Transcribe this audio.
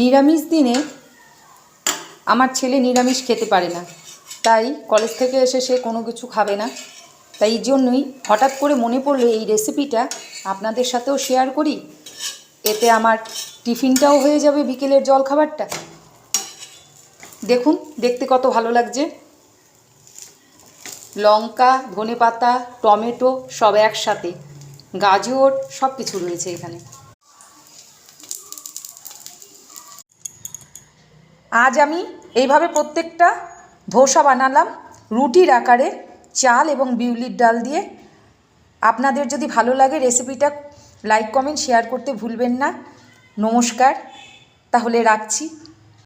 নিরামিষ দিনে আমার ছেলে নিরামিষ খেতে পারে না। তাই কলেজ থেকে এসে সে কোনো কিছু খাবে না। তাই জন্যই হঠাৎ করে মনে পড়ল এই রেসিপিটা আপনাদের সাথেও শেয়ার করি। এতে আমার টিফিনটাও হয়ে যাবে বিকেলের জলখাবারটা। দেখুন, দেখতে কত ভালো লাগছে। লঙ্কা, ধনেপাতা, টমেটো সব একসাথে। গাজর সব কিছু রয়েছে এখানে। আজ আমি এইভাবে প্রত্যেকটা ধোসা বানালাম, রুটির আকারে চাল এবং বিউলির ডাল দিয়ে। আপনাদের যদি ভালো লাগে রেসিপিটা, লাইক, কমেন্ট, শেয়ার করতে ভুলবেন না। নমস্কার, তাহলে রাখছি।